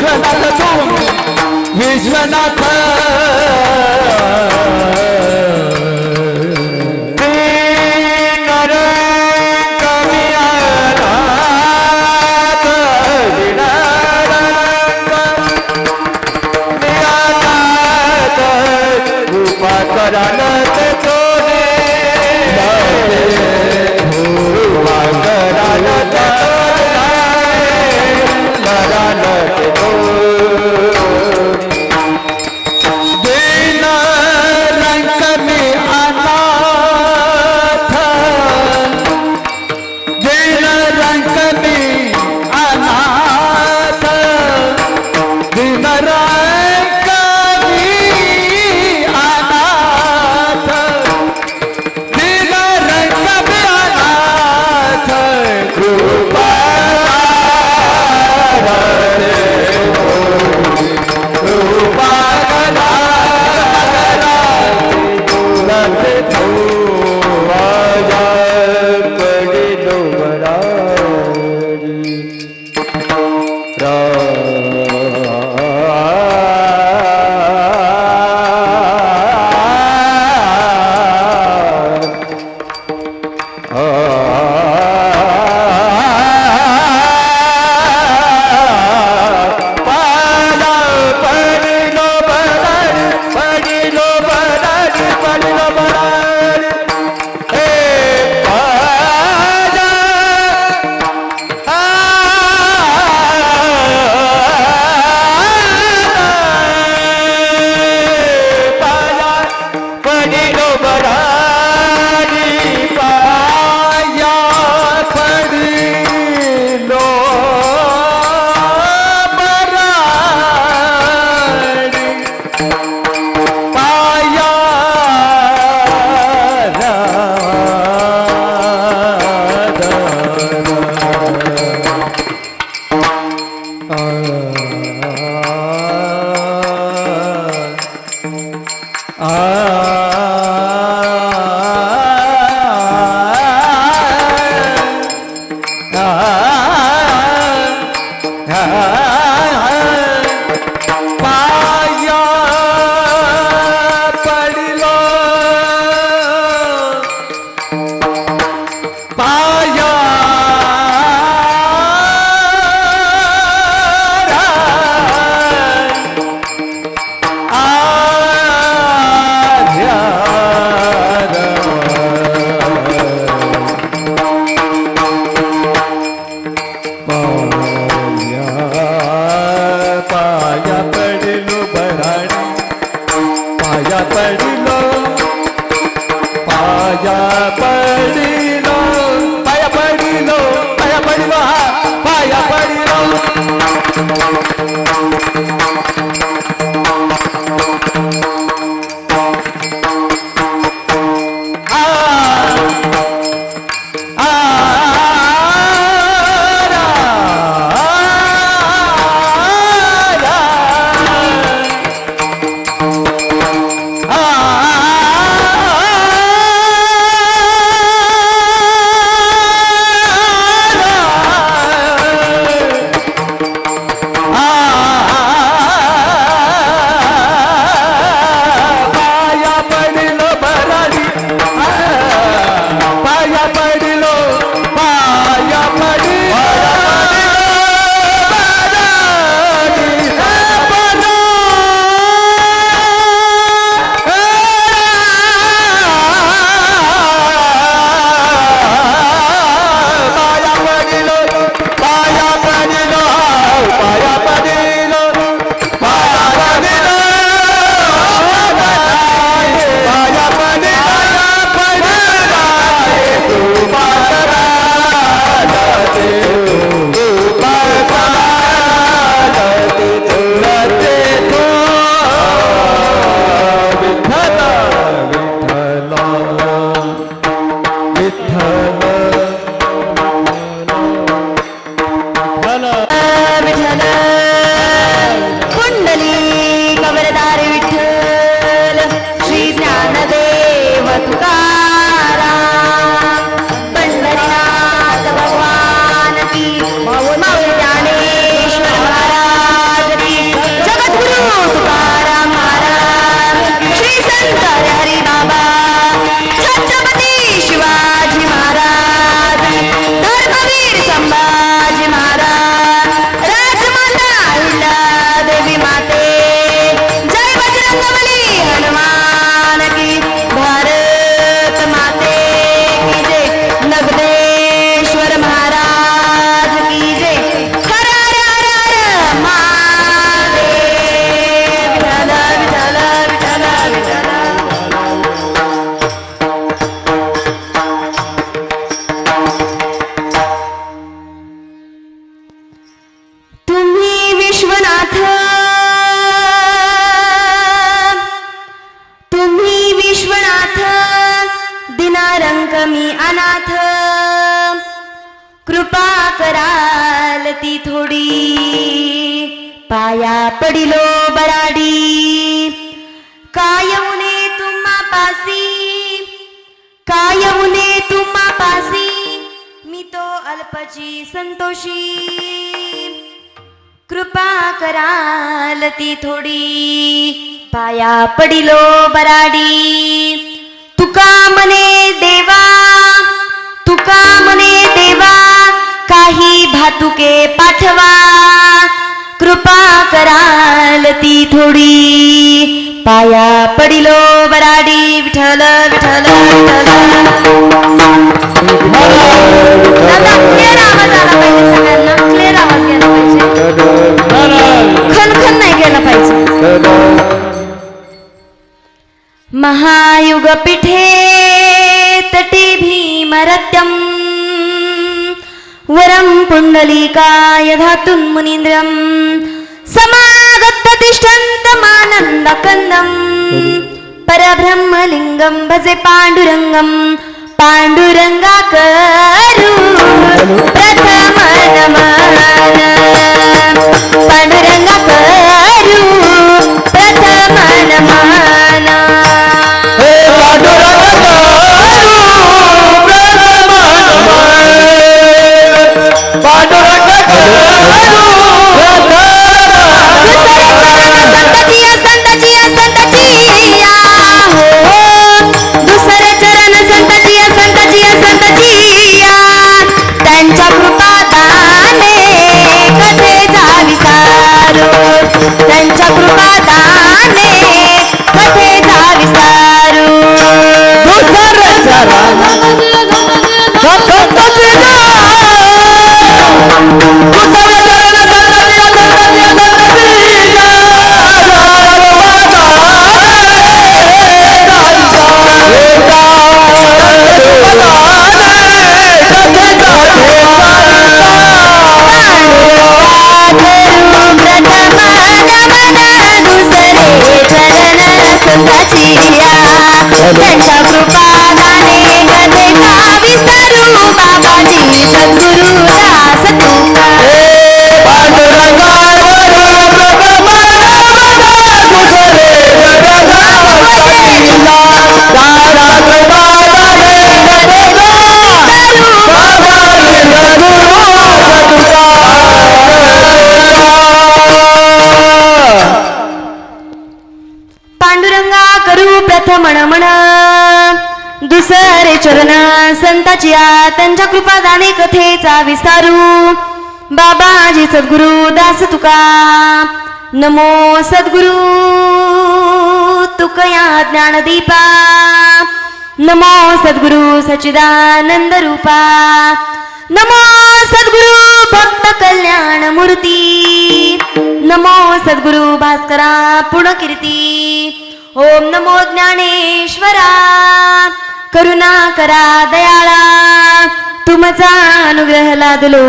विश्वनाथ तू Vishwanath ah. पडिलो Baradi कायवने तुम्हा पासी. कायवने तुम्हा पासी. मी तो अल्पची संतोषी. कृपा कराल ती थोडी. पाया पडिलो बराडी. ती थोडी. पाया पडिलो बराडी विठल विठल विठ्ठल. क्लिअर आवाज आला पाहिजे सगळ्यांना. क्लिअर आवाज गेला पाहिजे. खनखन नाही गेला पाहिजे. महायुग पिठे तटे भीमरत्यम. वरं पुण्डलीकाय धातुं मुनीन्द्रं ജഗത്പ്രതിഷ്ഠന്തമാനന്ദകന്ദം. പരബ്രഹ്മലിംഗം ഭജെ പാണ്ഡുരംഗം. പാണ്ഡുരംഗാകരു. പ്രഥമ നമന പാണ്ഡുരംഗാകരു. പ്രഥമ നമന പാണ്ഡുരംഗാകരു. പ്രഥമ നമന പാണ്ഡുരംഗാകരു. संताची त्यांच्या कृपा जाणे कथेचा विस्तारू. बाबाजी सद्गुरु दास तुका. नमो सद्गुरु तुकया ज्ञानदीपा. नमो सद्गुरु सच्चिदानंद रूपा. नमो सद्गुरु भक्त कल्याण मूर्ती. नमो सद्गुरु भास्करा पुणकीर्ती. ओम नमो ज्ञानेश्वरा. करुणा करा दयाळा. तुमचा अनुग्रह लादलो.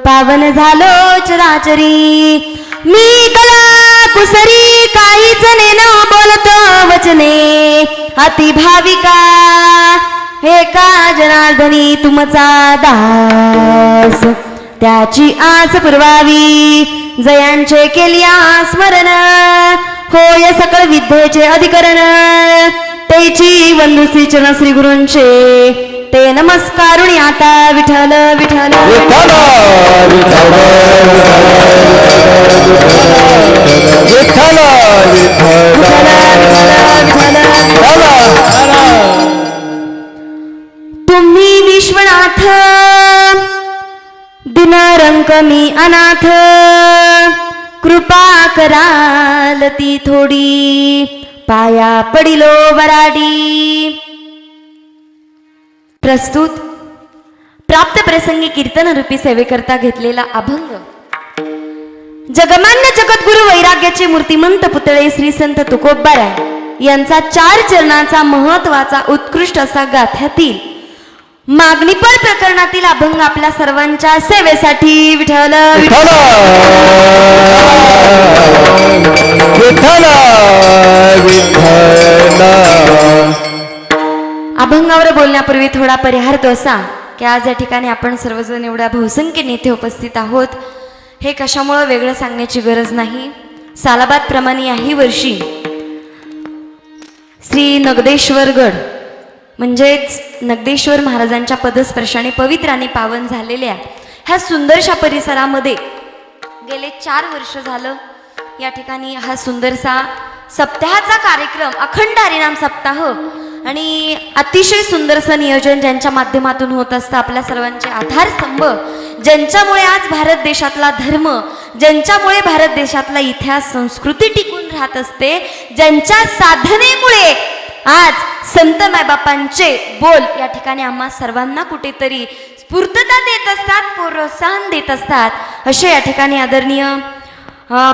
पावन झालो चराचरी. मी कला कुसरी काहीच न बोलतो वचने. अति भाविका का जनार्दनी तुमचा दास? त्याची आस पुरवावी. जयांचे केलिया स्मरण होय सकळ विद्येचे अधिकरण. तेची वंदू श्री चरण श्री गुरूंचे. ते नमस्कारुणी आता विठ्ठल विठ्ठल. तुम्ही विश्वनाथ दिनरंक मी अनाथ. कृपा कराल ती थोडी. पाया पडिलो वराडी। प्रस्तुत प्राप्त प्रसंगी कीर्तन रूपी सेवेकरता घेतलेला अभंग। जगमान्य जगद्गुरु वैराग्याचे मूर्तिमंत पुतळे श्री संत तुकोबाराय यांचा चार चरणाचा महत्त्वाचा उत्कृष्ट असा गाथ्यातील मागणीपर प्रकरणातील अभंग आपल्या सर्वांच्या सेवेसाठी विठ्ठल अभंगावर बोलण्यापूर्वी थोडा परिहार असा की आज या ठिकाणी आपण सर्वजण एवढ्या बहुसंख्येने इथे उपस्थित आहोत. हे कशामुळं वेगळं सांगण्याची गरज नाही? सालाबाद प्रमाणे याही वर्षी श्री नगदेश्वरगड म्हणजेच नगदेश्वर महाराजांच्या पदस्पर्शाने पवित्र आणि पावन झालेल्या ह्या सुंदरशा परिसरामध्ये गेले चार वर्ष झालं. या ठिकाणी हा सुंदरसा सप्ताहाचा कार्यक्रम अखंड हरिनाम सप्ताह आणि अतिशय सुंदरसं नियोजन ज्यांच्या माध्यमातून होत असतं आपल्या सर्वांचे आधारस्तंभ ज्यांच्यामुळे आज भारत देशातला धर्म ज्यांच्यामुळे भारत देशातला इतिहास संस्कृती टिकून राहत असते ज्यांच्या साधनेमुळे आज संत मायबापांचे बोल या ठिकाणी आम्हा सर्वांना कुठेतरी स्फूर्तता देत असतात प्रोत्साहन देत असतात. असे या ठिकाणी आदरणीय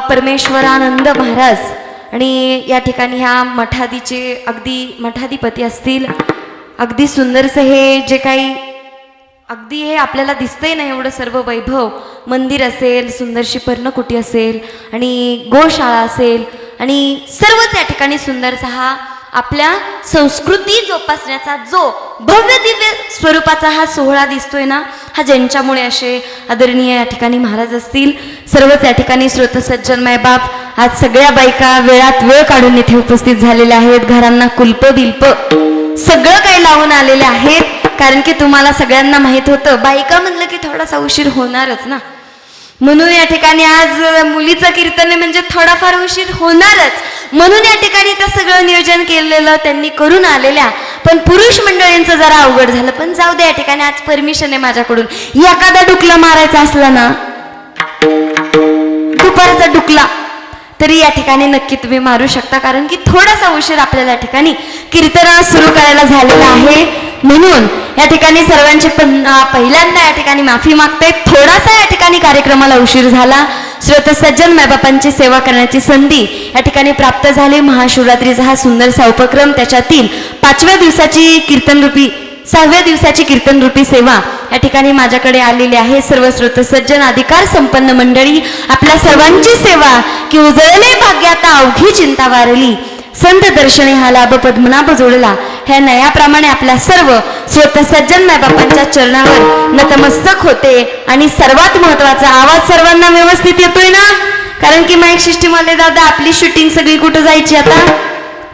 परमेश्वरानंद महाराज आणि या ठिकाणी ह्या मठादीचे अगदी मठाधिपती असतील. अगदी सुंदरसं हे जे काही अगदी हे आपल्याला दिसतंय ना एवढं सर्व वैभव. मंदिर असेल सुंदरशी पर्णकुटी असेल आणि गोशाळा असेल आणि सर्वच या ठिकाणी सुंदरसा हा आपल्या संस्कृती जोपासण्याचा जो भव्य दिव्य स्वरूपाचा हा सोहळा दिसतोय ना हा ज्यांच्यामुळे असे आदरणीय या ठिकाणी महाराज असतील सर्वच या ठिकाणी श्रोत सज्जन मायबाप आज सगळ्या बायका वेळात वेळ काढून इथे उपस्थित झालेल्या आहेत घरांना कुलप बिल्प सगळं काही लावून आलेले आहेत. कारण की तुम्हाला सगळ्यांना माहीत होतं बायका म्हणलं की थोडासा उशीर होणारच ना. म्हणून या ठिकाणी आज मुलीचं कीर्तन म्हणजे थोडाफार उशीर होणारच. म्हणून या ठिकाणी तर सगळं नियोजन केलेलं त्यांनी करून आलेल्या. पण पुरुष मंडळींचं जरा अवघड झालं. पण जाऊ दे या ठिकाणी आज परमिशन आहे माझ्याकडून. एखादा डुकला मारायचा असला ना दुपारचा डुकला. तरी या ठिकाणी नक्की तुम्ही मारू शकता. कारण की थोडासा उशीर आपल्याला या ठिकाणी कीर्तन सुरू करायला झालेला आहे. म्हणून या ठिकाणी सर्वांची पण पहिल्यांदा या ठिकाणी माफी मागते थोडासा या ठिकाणी कार्यक्रमाला उशीर झाला. श्रोतसज्जन मायबापांची सेवा करण्याची संधी या ठिकाणी प्राप्त झाली. महाशिवरात्रीचा हा सुंदरसा उपक्रम त्याच्यातील पाचव्या दिवसाची कीर्तनरूपी सहाव्या दिवसाची कीर्तन रूपी सेवा या ठिकाणी माझ्याकडे आलेली आहे. सर्व स्रोत सज्जन अधिकार संपन्न मंडळी आपल्या सर्वांची सेवा की उजळले भाग्याता अवघी चिंता वारली. संत दर्शनी हा लाभ पद्मनाभ जोडला. ह्या नयाप्रमाणे आपल्या सर्व स्वतः सज्जन मायबापांच्या चरणावर नतमस्तक होते आणि सर्वात महत्त्वाचा आवाज सर्वांना व्यवस्थित येतोय ना? कारण की माईक सिस्टीम दादा आपली शूटिंग सगळी कुठं जायची आता?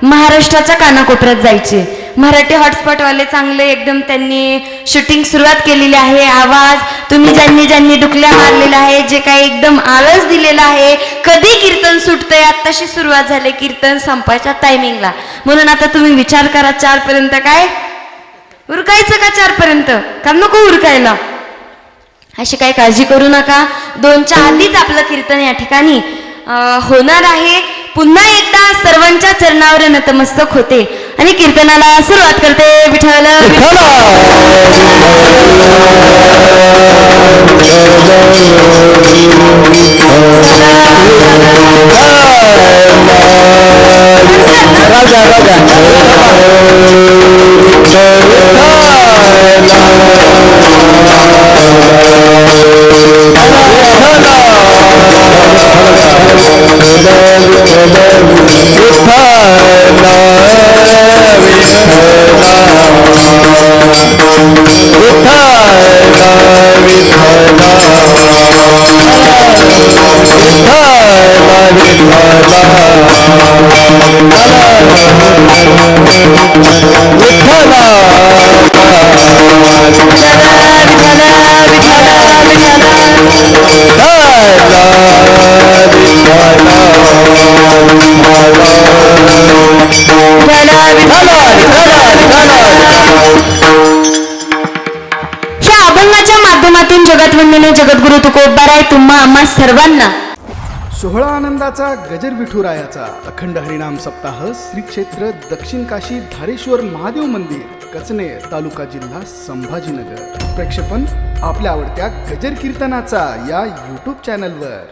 महाराष्ट्राच्या कानाकोपऱ्यात जायचे. मराठी हॉटस्पॉटवाले चांगले एकदम त्यांनी शूटिंग सुरुवात केलेली आहे. आवाज तुम्ही ज्यांनी ज्यांनी डुकल्या मारलेला आहे जे काही एकदम आळस दिलेला आहे कधी कीर्तन सुटतंय? आत्ताशी सुरुवात झाली कीर्तन संपायच्या टायमिंगला म्हणून आता तुम्ही विचार करा चारपर्यंत काय? उरकायचं का चारपर्यंत? का नको उरकायला? अशी काही काळजी करू नका. दोनच्या आधीच आपलं कीर्तन या ठिकाणी होणार आहे. पुन्हा एकदा सर्वांच्या चरणावर नतमस्तक होते. आणि कीर्तनाला सुरुवात करते विठ्ठल. राजा राजा. सर्वांना. सोहळा आनंदाचा गजर विठुरायाचा. अखंड हरिणाम सप्ताह श्री क्षेत्र दक्षिण काशी धारेश्वर महादेव मंदिर कचने तालुका जिल्हा संभाजीनगर. प्रक्षेपण आपल्या आवडत्या गजर कीर्तनाचा या यूट्यूब चॅनलवर